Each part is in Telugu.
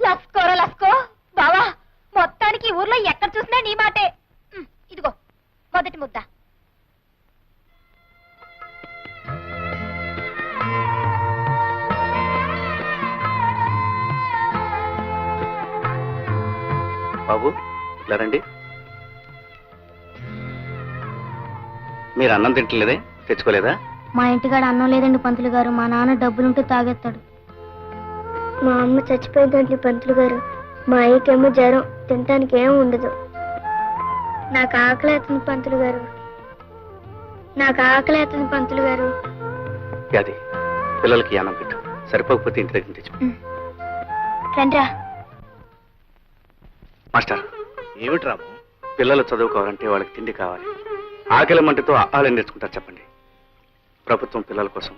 లస్కోరా లస్కో. బావా మొత్తానికి ఊర్లో ఎక్కడ చూసినా నీ మాటే. ఇదిగో మొదటి ముద్ద. బాబు ఇలా రండి మీరు అన్నం తింటలేదే? తెచ్చుకోలేదా? మా ఇంటికాడ అన్నం లేదండి పంతులు గారు. మా నాన్న డబ్బులుంటే తాగేస్తాడు. మా అమ్మ చచ్చిపోయిందండి పంతులు గారు. మా అయ్యకేమో జ్వరం తినటానికి ఏం ఉండదు. నాకు ఆకలి అవుతుంది పంతులు గారు. నాకు ఆకలి అవుతుంది పంతులు గారు. అది పిల్లలకి అన్నం పెట్టు. సరిపోకపోతే ఇంటి దగ్గర తెచ్చు రండ్రా. మాస్టర్. ఏమిటి రాము పిల్లలు చదువుకోవాలంటే వాళ్ళకి తిండి కావాలి. ఆకలి మంటతో ఆహారం నేర్చుకుంటారు చెప్పండి. ప్రభుత్వం పిల్లల కోసం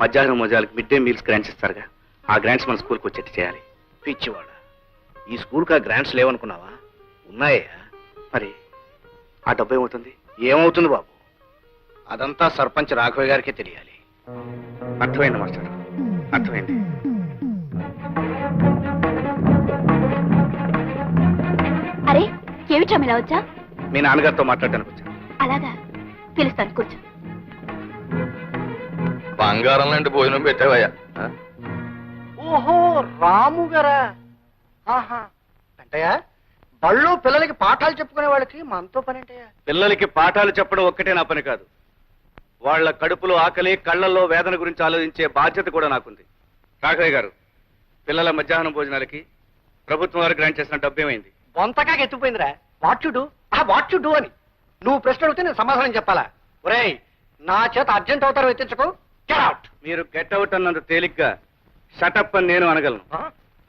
మధ్యాహ్నం మోజాలకు మిడ్ డే మీల్స్ గ్రాంట్స్ ఇస్తారుగా. ఆ గ్రాంట్స్ మన స్కూల్కి వచ్చేట్టు చేయాలి. పిచ్చివాడ. ఈ స్కూల్కి ఆ గ్రాంట్స్ లేవనుకున్నావా? ఉన్నాయా? మరి ఆ డబ్బు ఏమవుతుంది? ఏమవుతుంది బాబు? అదంతా సర్పంచ్ రాఘవయ్య గారికే తెలియాలి. అర్థమైంది మాస్టర్ అర్థమైంది. అరే ఏమిటా ఇలా వచ్చా? మీ నాన్నగారితో మాట్లాడడానికి వచ్చాను అలాగా. పిలుస్తాను కూర్చో. బంగారం లాంటి భోజనం పెట్టావయ్యా. ఓహో రాము గారా? ఆహా. అంటయ్యా బళ్ళు పిల్లలకి పాఠాలు చెప్పుకునే వాళ్ళకి మనతో పని అంటయ్యా పిల్లలకి పాఠాలు చెప్పడం ఒక్కటే నా పని కాదు. వాళ్ళ కడుపులో ఆకలి కళ్ళల్లో వేదన గురించి ఆలోచించే బాధ్యత కూడా నాకుంది. రాఘవయ్య గారు పిల్లల మధ్యాహ్నం భోజనాలకి ప్రభుత్వం వారు గ్రాంట్ చేసిన డబ్బు ఏమైంది? బొంతగా ఎత్తుపోయిందిరా వాట్ యు డూ? ఆ వాట్ యు డూ అని. నువ్వు ప్రశ్న అడిగితే నేను సమాధానం చెప్పాలా? ఒరేయ్ నా చేత అర్జెంట్ అవుతారు ఎత్తించకు. గెట్ అవుట్ మీరు గెట్ అవుట్ అన్నంత తేలిగ్గా షటప్ అని నేను అనగలను.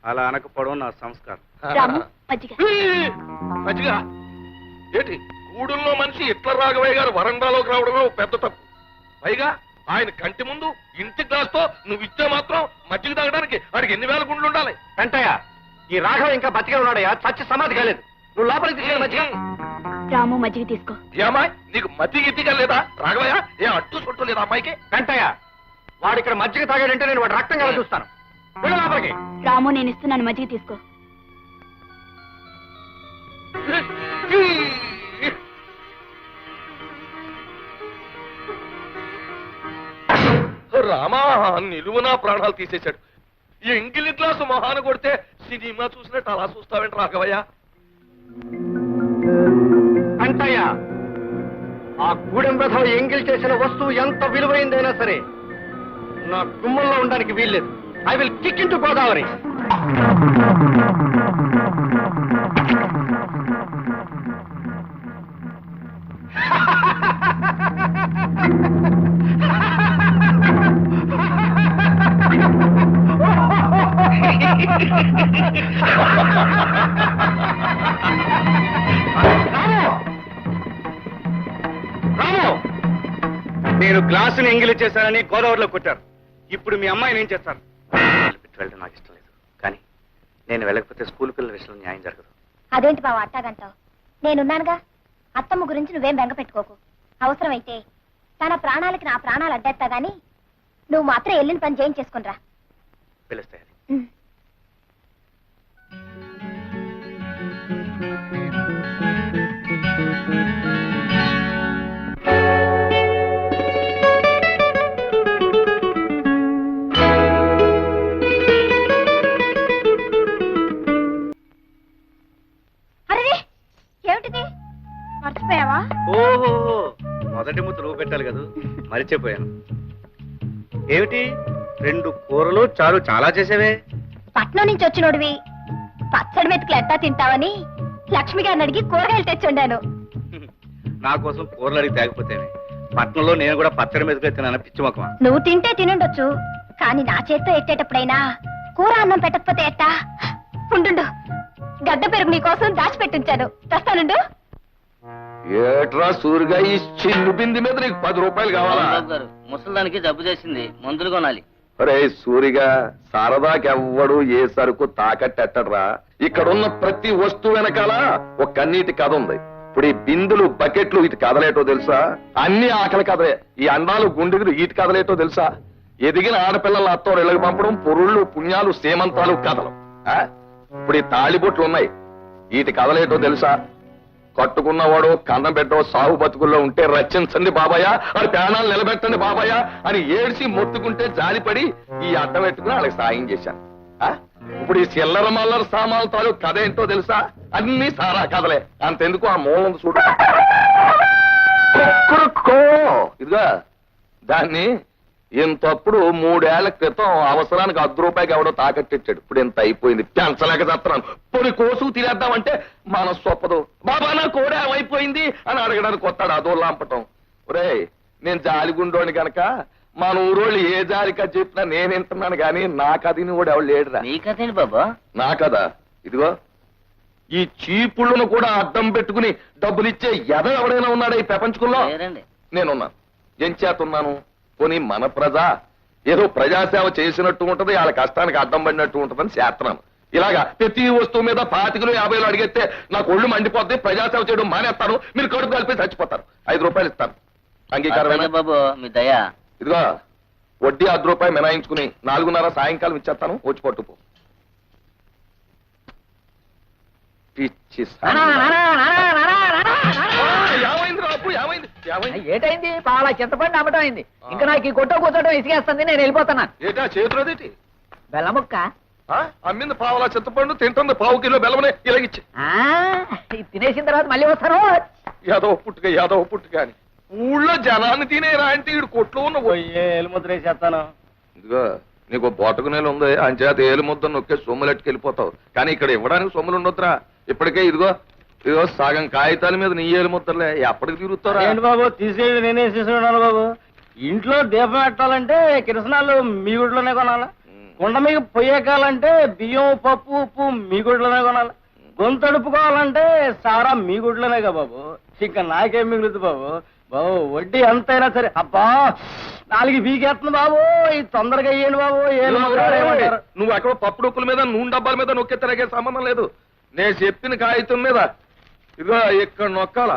అలా అనకపోవడం నా సంస్కారం. రాము మజ్జిగ ఏంటి? గూడుల్లో మనిషి ఇట్ల రాఘవయ్య గారు వరండాలోకి రావడమే ఓ పెద్ద తప్పు. పైగా ఆయన కంటి ముందు ఇంటి గ్లాస్తో నువ్వు ఇచ్చే మాత్రం మజ్జిగ తాగడానికి వాడికి ఎన్ని వేల గుండ్లు ఉండాలి? వెంటయ్య ఈ రాఘవ ఇంకా బతికే ఉన్నాడయ్యా. చచ్చి సమాధి కాలేదు. నువ్వు లోపలికి తీసుకెళ్ళి మధ్య రాము మజ్జిగ తీసుకో. ఏమాయ్ నీకు మతి గిద్దిగా లేదా? రాఘవయ్య ఏ అట్టు చుట్టూ లేదా అమ్మాయికి? వెంటయ్య వాడు ఇక్కడ మజ్జిగ తాగాడంటే నేను వాడు రక్తం కదా చూస్తాను. వెళ్ళు లోపలికి. రాము నేను ఇస్తున్నాను మజ్జిగ తీసుకో. రామా నిలువునా ప్రాణాలు తీసేశాడు. ఈ ఎంగిలి గ్లాసు మొహాన కొడితే సినిమా చూసినట్టు అలా చూస్తావేంటి రాఘవయ్య? వెంటయ్య ఆ గూడెం రథం ఎంగిల్ చేసిన వస్తువు ఎంత విలువైందైనా సరే నా గుమ్మంలో ఉండడానికి వీల్లేదు. I will kick in to Godavari నేను గ్లాసుని ఎంగిలి చేశానని గోదావరిలో కొట్టారు. ఇప్పుడు మీ అమ్మాయిని ఏం చేస్తారు? వెళ్ళడం నాకు ఇష్టం లేదు. కానీ నేను వెళ్ళకపోతే స్కూల్ పిల్లల విషయంలో న్యాయం జరగదు. అదేంటి బావ అట్టాగంటావు? నేనున్నానుగా? అత్తమ్మ గురించి నువ్వేం బెంగ పెట్టుకోకు. అవసరమైతే తన ప్రాణాలకి నా ప్రాణాలు అడ్డేస్తా గాని నువ్వు మాత్రం వెళ్ళిన పని చేయించేసుకునిరా పిలుస్తాయి అరే పెట్టాలి కదా? మరిచిపోయాను. ఏమిటి? రెండు కూరలు చాలు చాలా చేసేవే? పట్నం నుంచి వచ్చినోడివి. పచ్చడి మెతుకులు ఎట్టా తింటావని లక్ష్మి గారిని అడిగి కూరగాయలు తెచ్చుండాను నా కోసం కూరలు అడిగి తేకపోతేనే. పట్నంలో నేను కూడా పచ్చడి మీదకి తిన్నాను పిచ్చి మొక్కమా నువ్వు తింటే తినుండొచ్చు. కానీ నా చేత్తో ఎట్టేటప్పుడైనా కూర అన్నం పెట్టకపోతే ఎట్టా? ఉండు గడ్డ పెరుగు నీ కోసం దాచిపెట్టించాను. తెస్తానుండు ఏట్రా సూరిగా ఈ చిన్ను బింది మీద నీకు పది రూపాయలు కావాలా? గారు ముసలిదానికి జబ్బు చేసింది. మందులు కొనాలి. అరే సూరిగా సరదాకెవ్వడు ఏ సరుకు తాకట్టెట్టడ్రా? ఇక్కడున్న ప్రతి వస్తువు వెనకాల ఒక కన్నీటి కథ ఉంది. ఇప్పుడు ఈ బిందులు బకెట్లు ఇటు కదలేటో తెలుసా? అన్ని ఆకలి కథలే. ఈ అండాలు గుండెలు ఇటు కదలేటో తెలుసా? ఎదిగిన ఆడపిల్లల అత్తో ఇళ్ళకి పంపడం పొరుళ్ళు పుణ్యాలు సేమంతాలు కథలు. ఆ? ఇప్పుడు ఈ తాళిబొట్లు ఉన్నాయి. వీటి కదలేటో తెలుసా? కట్టుకున్నవాడు కన్నం పెట్టో సాగు బతుకుల్లో ఉంటే రచించండి బాబాయ్ అది ప్రాణాలు నిలబెట్టండి బాబాయ్ అని ఏడ్చి మొత్తుకుంటే జాలిపడి ఈ అడ్డం పెట్టుకుని వాళ్ళకి సాయం చేశాను. ఇప్పుడు ఈ చిల్లర మల్లర సామాన్ల తాలూ కథ ఏంటో తెలుసా? అన్ని సారా కథలే. అంతెందుకు ఆ మూలం చూడు. ఇదిగా దాన్ని ఇంతప్పుడు మూడేళ్ళ క్రితం అవసరానికి అర్ధ రూపాయికి ఎవడో తాకట్టిచ్చాడు. ఇప్పుడు ఇంత అయిపోయింది. పెంచలేక చేస్తున్నాను. పొడి కోసుకు తినేద్దామంటే మన సొప్పదు బాబా కోడే అయిపోయింది అని అడగడానికి వస్తాడు అదో లాంపటం ఒరేయ్ నేను జాలిగుండోని గనక మన ఊరోళ్ళు ఏ జాలికా చెప్పినా నేను వింటున్నాను కానీ నా కథని కూడా ఎవడు లేడురా. నీ కథేంటి బాబా? నా కదా ఇదిగో ఈ చీపుళ్ళను కూడా అడ్డం పెట్టుకుని డబ్బులిచ్చే ఎద ఎవడైనా ఉన్నాడా ఈ ప్రపంచంలో? లేరండి నేనున్నాను ఏం చేతున్నాను పోనీ మన ప్రజ. ఏదో ప్రజాసేవ చేసినట్టు ఉంటది వాళ్ళ కష్టానికి అడ్డం పడినట్టు ఉంటదని చేస్తున్నాను. ఇలాగా ప్రతి వస్తువు మీద పాతికలు యాభైలు అడిగితే నాకు ఒళ్ళు మండిపోద్ది ప్రజాసేవ చేయడం మానేస్తాను మీరు కడుపు కలిపి చచ్చిపోతారు. ఐదు రూపాయలు ఇస్తాను. బాబు మీ దయ. ఇదిగో వడ్డీ అర్ధ రూపాయి మినాయించుకుని నాలుగున్నర సాయంకాలం ఇచ్చేస్తాను వచ్చి పట్టుకో ఏటైంది? పాల చింతపండు అమ్మటం అయింది ఇంకా నాకు ఈ కొట్ట కూర్చోటం ఇసుకేస్తుంది నేను వెళ్ళిపోతున్నాను. ఏటా చేతులదేటి? బెల్లముక్క? అమ్మింది పావులా చింతపండు తింటుంది పావు కిలో బెల్లమనే ఇలాగిచ్చి తినేసిన తర్వాత మళ్ళీ వస్తాను. యాదవ పుట్టుక యాదవ పుట్టుక అని. ఊళ్ళో జనాన్ని తినేరా అంటే ఈడు కొట్లో ఉన్న ఎలుముద్రేసేస్తాను ఇదిగో నీకు బోటకు నేలు ఉంది అంచేత ఏలు ముద్ద నొక్కే సొమ్ములెట్టుకు వెళ్ళిపోతావు కానీ ఇక్కడ ఇవ్వడానికి సొమ్ములు ఉండొద్దురా. ఇప్పటికే ఇదిగో ఇదిగో సగం కాగితాల మీద నీ ఏలు ముద్దలే ఎప్పటికి తిరుగుతారా బాబు తీసేది నేనే తీసుకున్నాను బాబు. ఇంట్లో దీపం పెట్టాలంటే కిరసనాలు మీ గుడిలోనే కొనాలి? కుండ మీకు పొయ్యకాలంటే బియ్యం పప్పు ఉప్పు మీ గుడిలోనే కొనాలి. గొంతు అడుపుకోవాలంటే సారా మీ గుడిలోనే కదా బాబు. ఇంకా నాకేం మిగులుతుంది బాబు. బాబు వడ్డీ ఎంతైనా సరే. అబ్బా నాలుగు బీకేస్తుంది బాబు. ఇది తొందరగా ఇయ్యండి బాబు. ఏమంటారు? నువ్వు అక్కడ పప్పు డొక్కుల మీద నూనె డబ్బాల మీద నొక్కే తిరగే సంబంధం లేదు. నేను చెప్పిన కాగితం మీద. ఇదిగో ఇక్కడ నొక్కాల?